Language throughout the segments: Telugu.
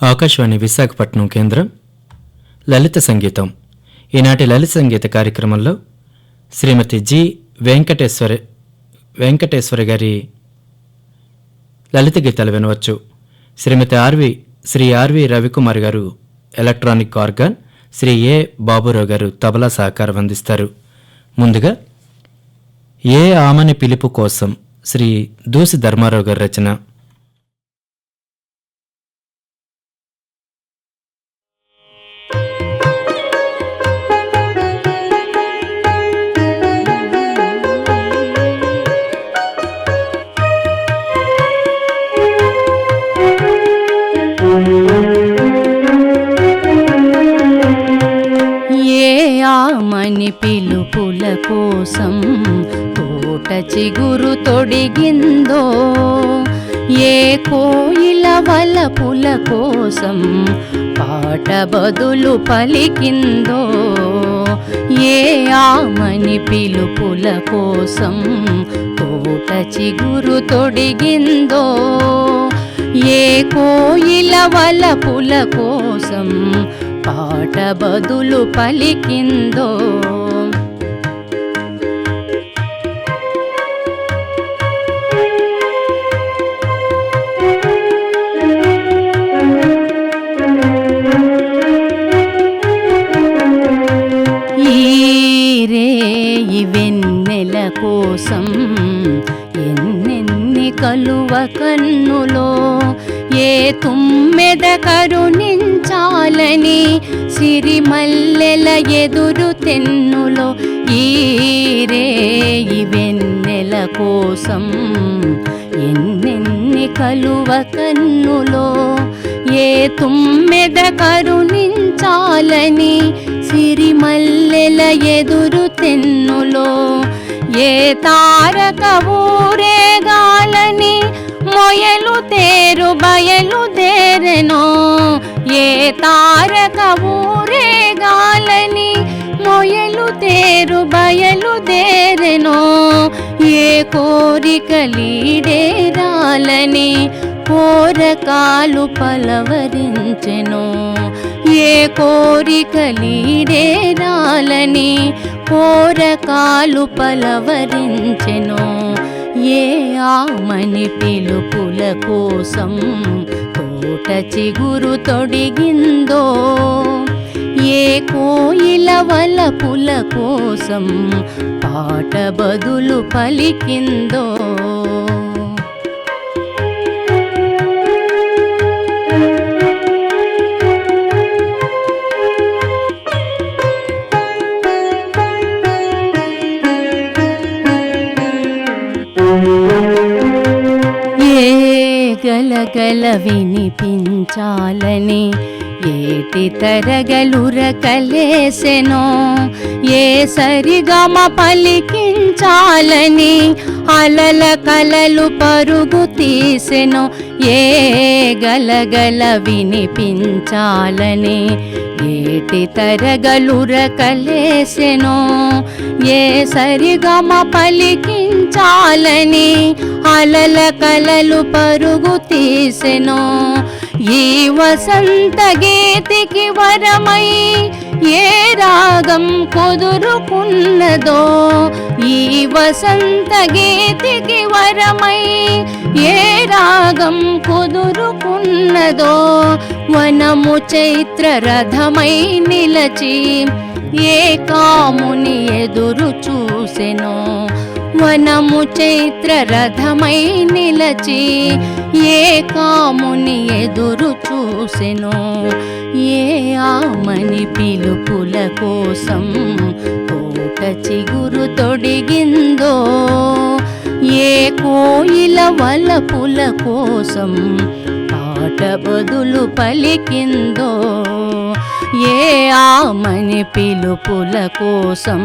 ఆకాశవాణి విశాఖపట్నం కేంద్రం. లలిత సంగీతం. ఈనాటి లలిత సంగీత కార్యక్రమంలో శ్రీమతి జి. వెంకటేశ్వర వెంకటేశ్వర గారి లలిత గీతాలు వినవచ్చు. Shrimati R V Shri R V Ravikumar garu electronic organ Shri A. Baburao garu tabla సహకారం అందిస్తారు. ముందుగా ఏ. ఆమని పిలుపు కోసం శ్రీ దూసి ధర్మారావు గారి రచన. అని పిలుపుల కోసం తోట చిగురు తొడిగిందో ఏ కోయిల వలపుల కోసం పాట బదులు పలికిందో ఏ ఆమని పిలుపుల కోసం తోట చిగురు తొడిగిందో ఏ కోయిల వలపుల కోసం పాట బదులు పలికిందో. ఈ వెన్నెల కోసం ఎన్నెన్ని కలువ కన్నులో ఏ తుమ్మెద కరుణించాలని సిరిమల్లెల ఎదురు తెన్నులో ఈరే ఈ వెన్నెల కోసం ఎన్నెన్ని కలువ కన్నులో ఏ తుమ్మెద కరుణించాలని సిరిమల్లెల ఎదురు తెన్నులో ఏ తారక ఊరేగాలని మొయలు తేరు బయలు దేరెనో ఏ తారక ఊరేగాలని మొయలు తేరు బయలు దేరెనో ఏ కోరికలీడేరాలని కోరకాలు పలవరించెను ఏ కోరికలీడేరాలని కోరకాలు పలవరించెను ఏ ఆమని పిలుపుల కోసం తోట చిగురు తొడిగిందో ఏ కోయిల వలపుల కోసం పాట బదులు పలికిందో. వినిపించాలని ఏటి తరగలుర కలేసెనో ఏ సరిగమ పలికించాలని అలల కలలు పరుగు తీసెనో ఏ గలగల వినిపించాలని ఏటి తరగలుర కలేసెనో ఏ సరిగమ పలికించాలని అలల కలలు పరుగు తీసెనో ఈ వసంత గీతికి వరమై ఏ రాగం కుదురుకున్నదో ఈ వసంత గీతికి వరమై ఏ రాగం కుదురుకున్నదో వనము చైత్ర రథమై నిలచి ఏ కాముని ఎదురు చూసెనో వనము చైత్ర రథమై నిలచి ఏ కాముని ఎదురు చూసెను ఏ ఆమని పిలుపుల కోసం తోట చిగురు తొడిగిందో ఏ కోయిల వలపుల కోసం పాట బదులు పలికిందో ఏ ఆమని పిలుపుల కోసం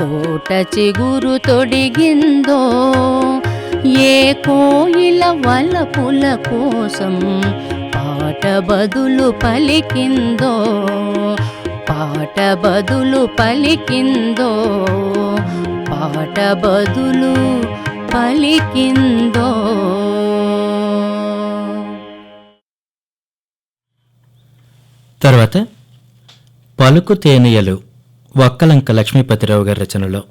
తోట చిగురు తొడిగిందో ఏ కోయిల వలపుల కోసం పాట బదులు పలికిందో పాట బదులు పలికిందో పాట బదులు పలికిందో. తర్వాత పలుకు తేనెయలు వక్కలంక లక్ష్మీపతిరావు గారి రచనలో.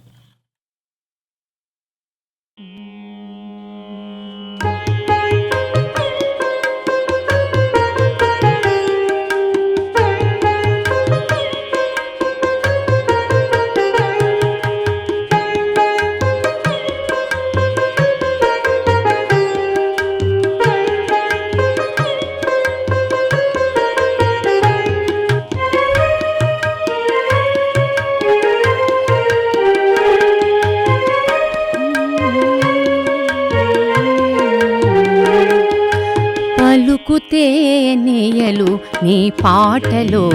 పాటలో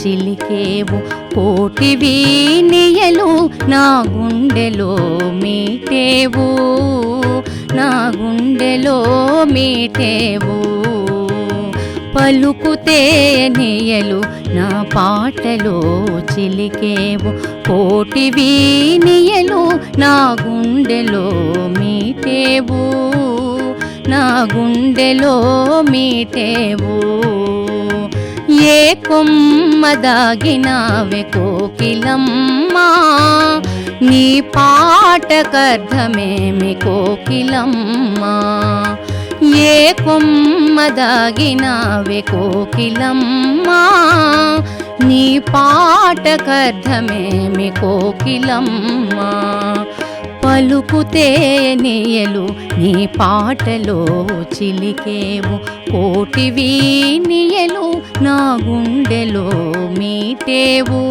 చిలికేవు కోటివి నియలు నా గుండెలో మీటేవు నా గుండెలో మీటేవు. పలుకుతే నియలు నా పాటలో చిలికేవు కోటివి నియలు నా గుండెలో మీటేవు నా గుండెలో మీటేవు. ఏ కొమ్మ దాగినావే కోకిలమ్మా? నీ పాటకర్థమేమి కోకిలమ్మా? ఏ కొమ్మ దాగినావే కోకిలమ్మా? నీ పాటకర్థమేమి కోకిలమ్మా? పలుకుతేనేయలు నీ పాటలో చిలికేవు. కోటి వీనియలు నా గుండెలో మీటేవు.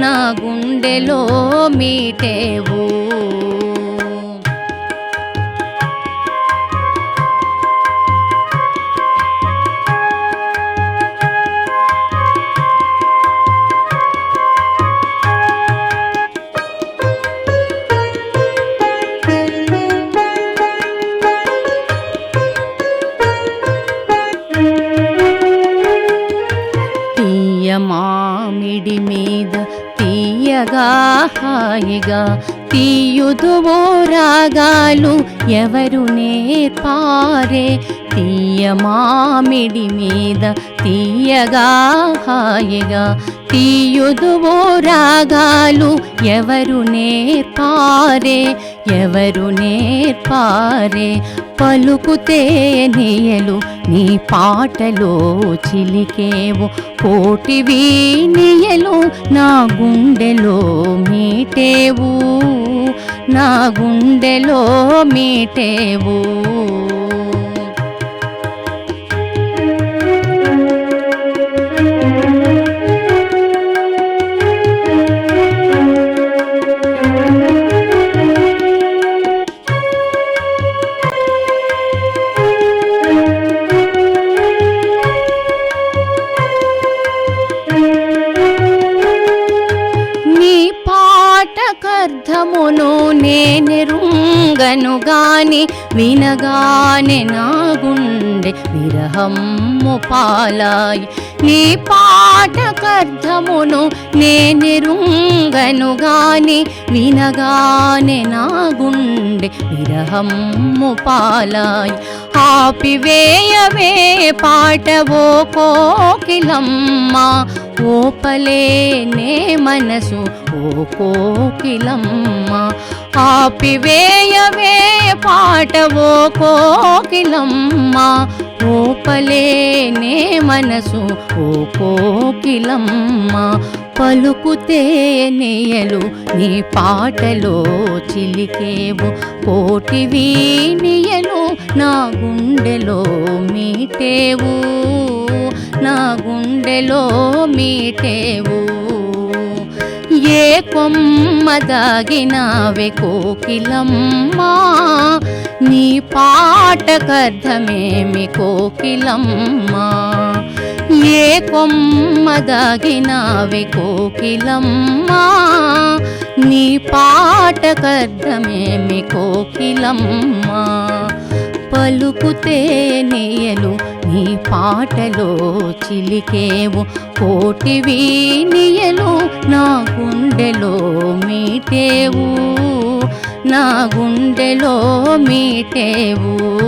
నా గుండెలో మీటేవు. హాయిగా హాయిగా తీయుదువో రాగాలు ఎవరు నేర్పారే తీయ మామిడి మీద తీయగా హాయిగా తీయుదువో రాగాలు ఎవరు నేర్పారే ఎవరు నేర్పారే? పలుకుతే నీయలు నీ పాటలో చిలికేవు కోటివి నీయలు నా గుండెలో మీటేవు నా గుండెలో మీటేవు. వినగానే నా గుండె విరహమ్ము పాలాయి. నీ పాటకర్థమును నేనెరుంగను గాని వినగానే నా గుండె విరహమ్ము పాలాయి. ఆపివేయవే పాటవో కోకిలమ్మ ఓపలేనే మనసు ఓ కోకిలమ్మ. ఆపివేయవే పాటవో కోకిలమ్మ ఓపలేనే మనసు ఓ కోకిలమ్మ. పలుకుతేనేయలు నీ పాటలో చిలికేవు. కోటివి వీనియలు నా గుండెలో మీటేవు. నా గుండెలో మీటేవు. ఏ కొమ్మ దాగినావె కోకిలమ్మా? నీ పాటకర్థమేమి కోకిలమ్మా? ఏ కొమ్మ దాగినావె కోకిలమ్మా? నీ పాట పాటకర్థమేమి కోకిలమ్మా? పలుకుతే నీయలు నీ పాటలో చిలికేవు. కోటివి నియలు నా గుండెలో మీటేవు. నా గుండెలో మీటేవు.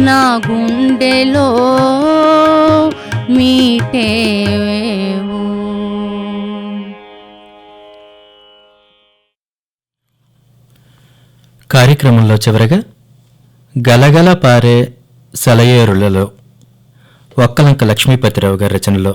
నా గుండెలో మీటేవేవు. కార్యక్రమంలో చివరగా గలగల పారే సెలయేరులలో ఒక్కలంక లక్ష్మీపతిరావు గారి రచనలో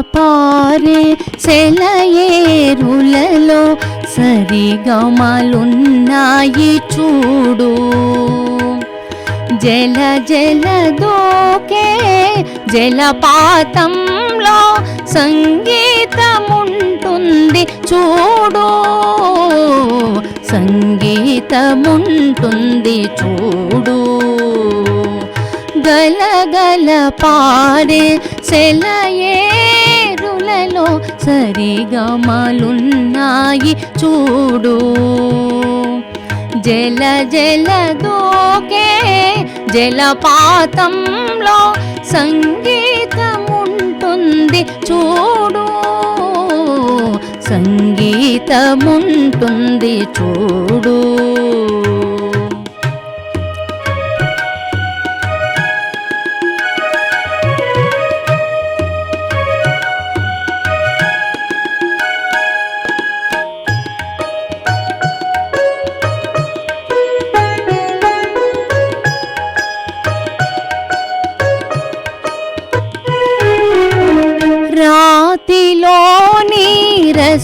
పారే సెలయేరులలో సరిగమలున్నాయి చూడు. జల జల దోకే జలపాతంలో సంగీతముంటుంది చూడు. సంగీతముంటుంది చూడు. గలగల పాడే సెలయే సరిగమలున్నాయి చూడు. జల జల దోకే జలపాతంలో సంగీతముంటుంది చూడు. సంగీతముంటుంది చూడు.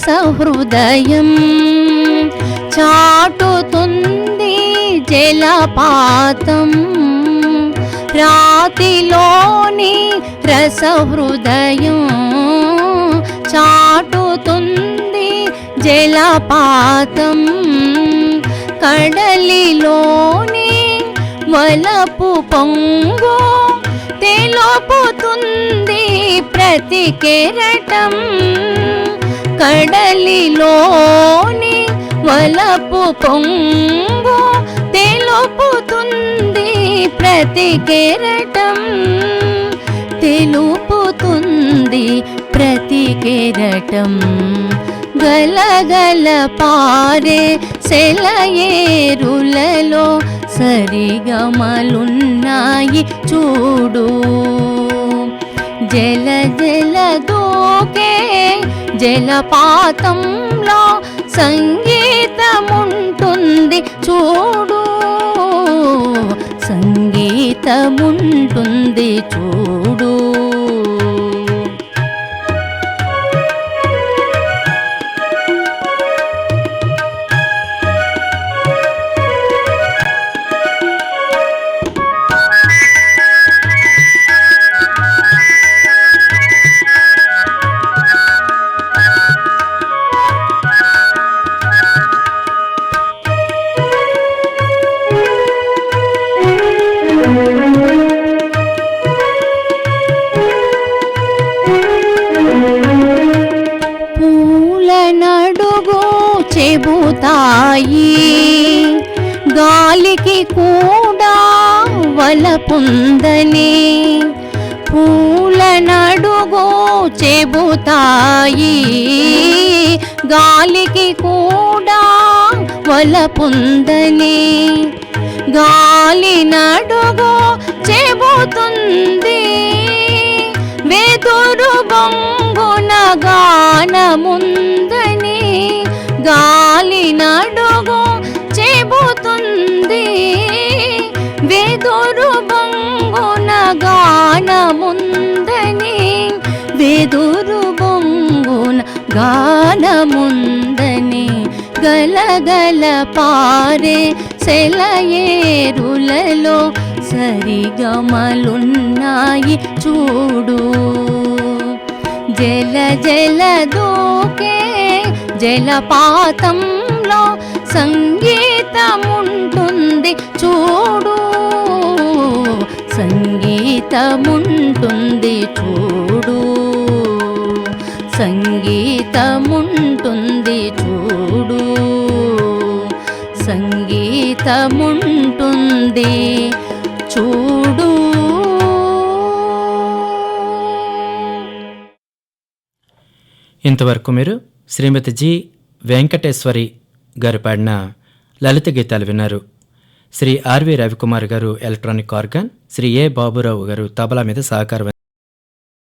సహృదయం చాటుతుంది జలపాతం. రాతిలోని రసహృదయం చాటుతుంది జలపాతం. కడలిలోని వలపు పొంగు తెలుపుతుంది ప్రతి కెరటం. కడలిలోని వలపు పొంగు తెలుపుతుంది ప్రతి కెరటం. తెలుపుతుంది ప్రతి కెరటం. గలగల పారే సెలయేరులలో సరిగమలున్నాయి చూడు. జల జల దూకే జలపాతంలో సంగీతముంటుంది. చూడు సంగీతముంటుంది. చూడు వలపుందని పూల నడుగు చెబుతాయి. గాలికి కూడా వలపుందని గాలి నడుగు చెబుతుంది. వెదురు బొంగున గానముందని గాలి నడుగు చెబుతుంది. వెదురు బొంగున గానముందని వెదురు బొంగున గానముందని గలగల పారే సెలయేరులలో సరిగమలున్నాయి చూడు. జల జల దూకే జలపాతంలో సంగీతముంటుంది చూడు. సంగీతముంటుంది చూడు. సంగీతముంటుంది చూడు. సంగీతముంటుంది చూడు. ఇంతవరకు మీరు శ్రీమతి జి. వెంకటేశ్వరి గారు పాడిన లలిత గీతాలు విన్నారు. Shri R V Ravikumar garu electronic organ Shri A Baburao garu tabla మీద సహకారం